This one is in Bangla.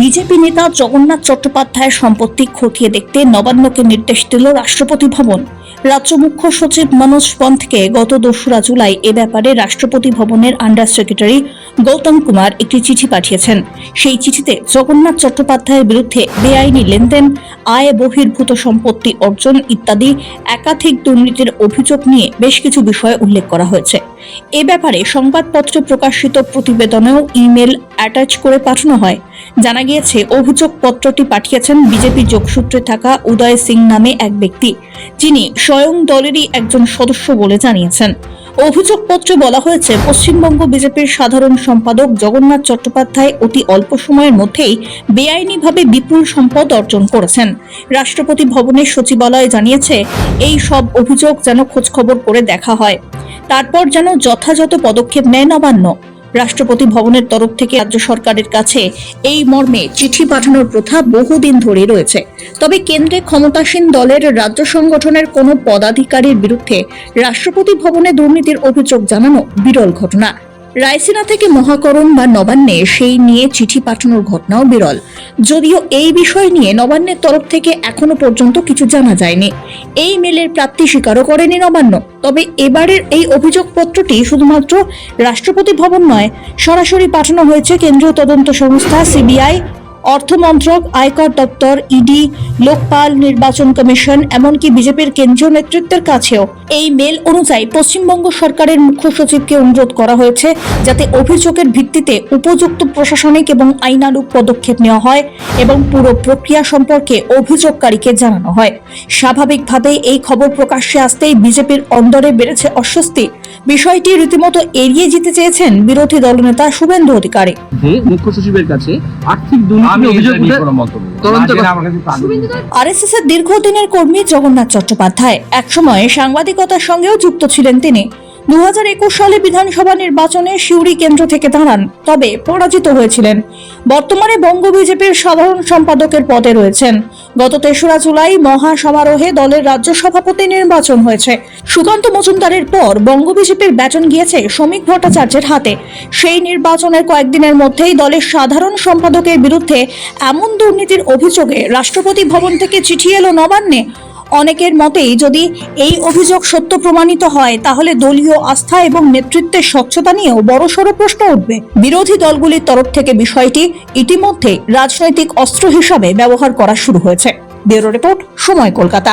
বিজেপি নেতা জগন্নাথ চট্টোপাধ্যায়ের সম্পত্তি খতিয়ে দেখতে নবান্নকে নির্দেশ দিল রাষ্ট্রপতি ভবন। রাজ্য মুখ্য সচিব মনোজ পন্থকে গত দোসরা জুলাই এ ব্যাপারে রাষ্ট্রপতি ভবনের আন্ডার সেক্রেটারি গৌতম কুমার একটি চিঠি পাঠিয়েছেন। সেই চিঠিতে জগন্নাথ চট্টোপাধ্যায়ের বিরুদ্ধে বেআইনি লেনদেন আয় বহির্ভূত সম্পত্তি অর্জন ইত্যাদি একাধিক দুর্নীতির অভিযোগ নিয়ে বেশ কিছু বিষয় উল্লেখ করা হয়েছে। এ ব্যাপারে সংবাদপত্রে প্রকাশিত প্রতিবেদনেও ইমেল অ্যাটাচ করে পাঠানো হয়। জানা গিয়েছে অভিযোগ পত্রটি পাঠিয়েছেন বিজেপি যোগসূত্রে থাকা উদয় সিং নামে এক ব্যক্তি, যিনি স্বয়ং দলেরই একজন সদস্য বলে জানিয়েছেন। অভিযোগপত্রে বলা হয়েছে, পশ্চিমবঙ্গ বিজেপির সাধারণ সম্পাদক জগন্নাথ চট্টোপাধ্যায় অতি অল্প সময়ের মধ্যেই বেআইনিভাবে বিপুল সম্পদ অর্জন করেছেন। রাষ্ট্রপতি ভবনের সচিবালয় জানিয়েছে, এই সব অভিযোগ যেন খোঁজখবর করে দেখা হয়। তারপর যেন যথাযথ পদক্ষেপ নেয় নবান্ন। রাষ্ট্রপতি ভবনের তরফ থেকে রাজ্য সরকারের কাছে এই মর্মে চিঠি পাঠানোর প্রথা বহুদিন ধরে রয়েছে। তবে কেন্দ্রে ক্ষমতাসীন দলের রাজ্য সংগঠনের কোনো পদাধিকারীর বিরুদ্ধে রাষ্ট্রপতি ভবনে দুর্নীতির অভিযোগ জানানো বিরল ঘটনা। রায়সিনা থেকে মহাকরণ বা নবান্নে সেই নিয়ে চিঠি পাঠানোর ঘটনাও বিরল। যদিও এই বিষয় নিয়ে নবান্নের তরফ থেকে এখনও পর্যন্ত কিছু জানা যায়নি। এই মেলের প্রাপ্তি স্বীকারও করেনি নবান্ন। তবে এবারের এই অভিযোগপত্রটি শুধুমাত্র রাষ্ট্রপতি ভবন নয়, সরাসরি পাঠানো হয়েছে কেন্দ্রীয় তদন্ত সংস্থা সিবিআই অর্থমন্ত্রক, আয়কর দপ্তর, ইডি, লোকপাল নির্বাচন কমিশন, এমনকি বিজেপির কেন্দ্রীয় নেতৃত্বের কাছেও। এই মেল অনুযায়ী পশ্চিমবঙ্গ সরকারের মুখ্য সচিবকে অনুরোধ করা হয়েছে যাতে অভিযোগের ভিত্তিতে উপযুক্ত প্রশাসনিক এবং আইনানুগ পদক্ষেপ নেওয়া হয় এবং পুরো প্রক্রিয়া সম্পর্কে অভিযোগকারীকে জানানো হয়। স্বাভাবিকভাবে এই খবর প্রকাশ্যে আসতেই বিজেপির অন্দরে বেড়েছে অস্বস্তি। বিষয়টি রীতিমতো এড়িয়ে যেতে চেয়েছেন বিরোধী দলনেতা শুভেন্দু অধিকারী। মুখ্য সচিবের কাছে আর্থিক দুর্নীতি অভিযোগ। আরএসএস এর দীর্ঘদিনের কর্মী জগন্নাথ চট্টোপাধ্যায়। একসময় সাংবাদিকতার সঙ্গেও যুক্ত ছিলেন তিনি। দু হাজার একুশ সালে বিধানসভা নির্বাচনে সিউড়ি কেন্দ্র থেকে দাঁড়ান তবে পরাজিত হয়েছিলেন। বর্তমানে বঙ্গ বিজেপির সাধারণ সম্পাদকের পদে রয়েছেন। গত তেসরা জুলাই মহা সমারোহে দলের রাজ্য সভাপতি নির্বাচন হয়েছে। সুকান্ত মজুমদারের পর বঙ্গ বিজেপির ব্যাটন গিয়েছে শ্রমিক ভট্টাচার্যের হাতে। সেই নির্বাচনের কয়েকদিনের মধ্যেই দলের সাধারণ সম্পাদকের বিরুদ্ধে এমন দুর্নীতির অভিযোগে রাষ্ট্রপতি ভবন থেকে চিঠি এলো নবান্নে। অনেকের মতেই যদি এই অভিযোগ সত্য প্রমাণিত হয়, তাহলে দলীয় আস্থা এবং নেতৃত্বের স্বচ্ছতা নিয়েও বড়সড় প্রশ্ন উঠবে। বিরোধী দলগুলির তরফ থেকে বিষয়টি ইতিমধ্যে রাজনৈতিক অস্ত্র হিসাবে ব্যবহার করা শুরু হয়েছে। ব্যুরো রিপোর্ট, সময় কলকাতা।